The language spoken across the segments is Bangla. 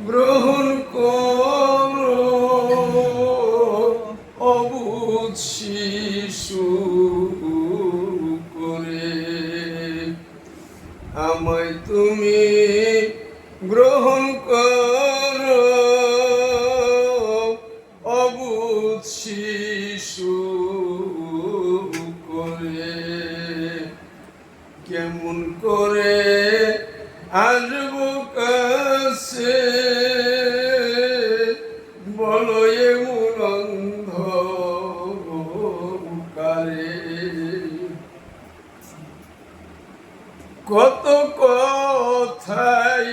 গ্রহণ অবুধ শিশু করে। আমায় তুমি গ্রহণ কর অবুধ করে। কেমন করে আসব কাছে বলো এমন অন্ধকারে কত কথাই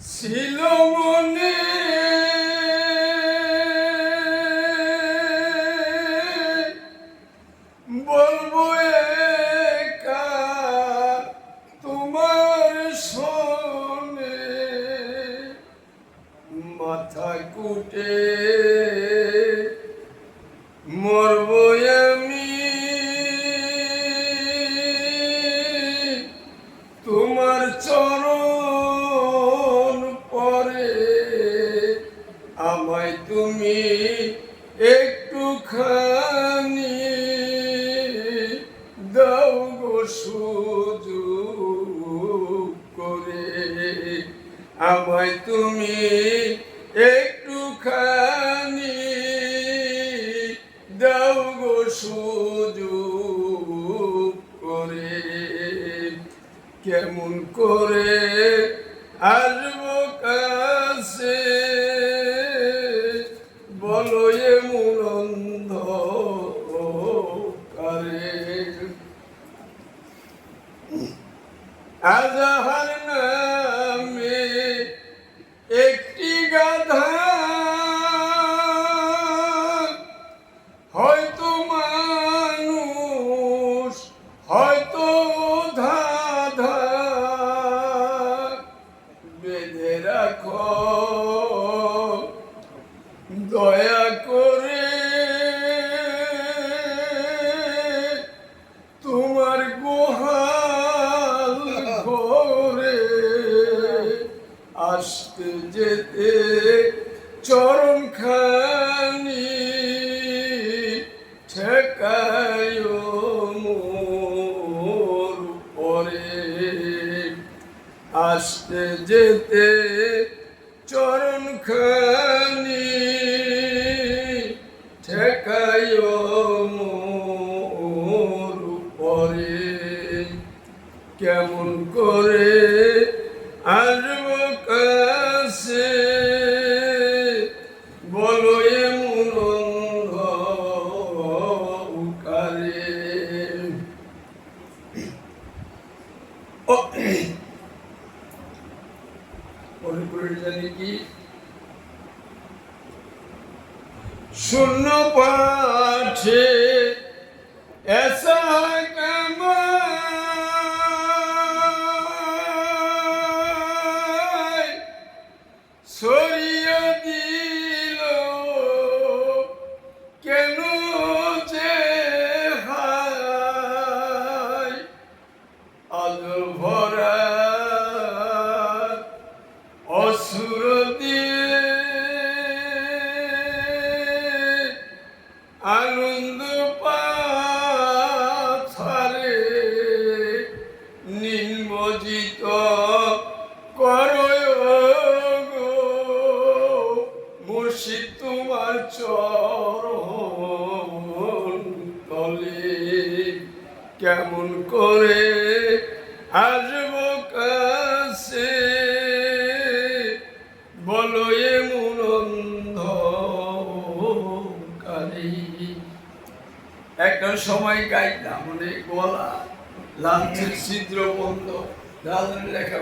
ছিল মনে মাথা কুটে, মরব আমি। তোমার চরণ পরে আমায় তুমি একটুখানি দাও গো করে। আমায় তুমি একটুখানি দাও গো সুযোগ করে। কেমন করে আসব কাছে? বলো এমন অন্ধকারে। আজাহার নামে রাখো। দয়া করে তোমার গোহাল ঘরে আসতে যেতে চরণ খানি ঠেকায় মোর পরে আসতে যেতে কেমন করে আসব কাছে? বলো এমন অন্ধকারে জানি কি? শূন্য পাঠে এসা আনন্দ পাথারে নির্মজিত করয় গো। মুর্শিদ তোমার চরণ কেমন করে আসব কাছে? একটা সময় গাইতাম মানে গলা লাঞ্চের ছিদ্র বন্ধ লাল লেখা